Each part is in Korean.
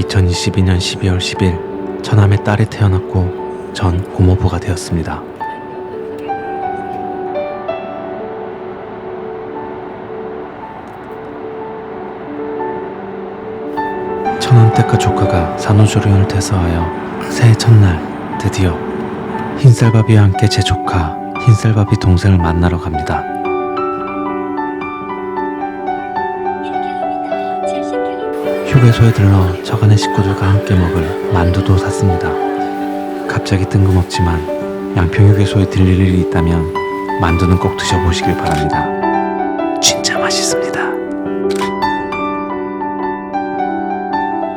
2022년 12월 10일 처남의 딸이 태어났고 전 고모부가 되었습니다. 천원댁과 조카가 산후조리원을 퇴소하여 새해 첫날 드디어 흰쌀밥이와 함께 제 조카 흰쌀밥이 동생을 만나러 갑니다. 휴게소에 들러 저간의 식구들과 함께 먹을 만두도 샀습니다. 갑자기 뜬금없지만 양평휴게소에 들릴 일이 있다면 만두는 꼭 드셔보시길 바랍니다. 진짜 맛있습니다.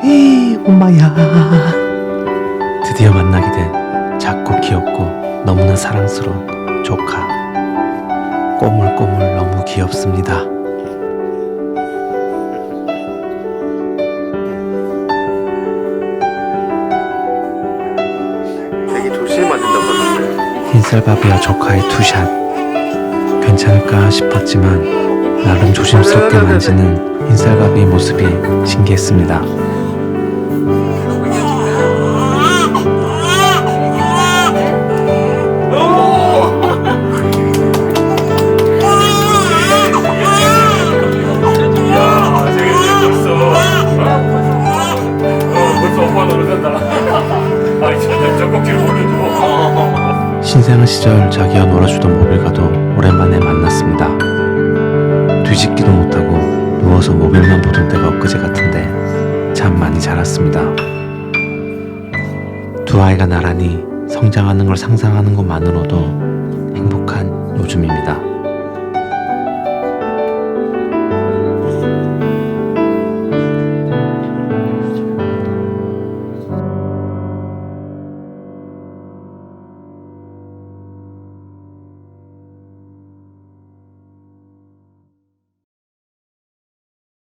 에이, 엄마야. 드디어 만나게 된 작고 귀엽고 너무나 사랑스러운 조카. 꼬물꼬물 너무 귀엽습니다. 흰쌀밥이와 조카의 투샷. 괜찮을까 싶었지만 나름 조심스럽게 만지는 흰쌀밥의 모습이 신기했습니다. 아니 진짜 젖꼭지를 올려줘 신생아 시절 자기와 놀아주던 모빌과도 오랜만에 만났습니다. 뒤집기도 못하고 누워서 모빌만 보던 때가 엊그제 같은데 참 많이 자랐습니다. 두 아이가 나란히 성장하는 걸 상상하는 것만으로도.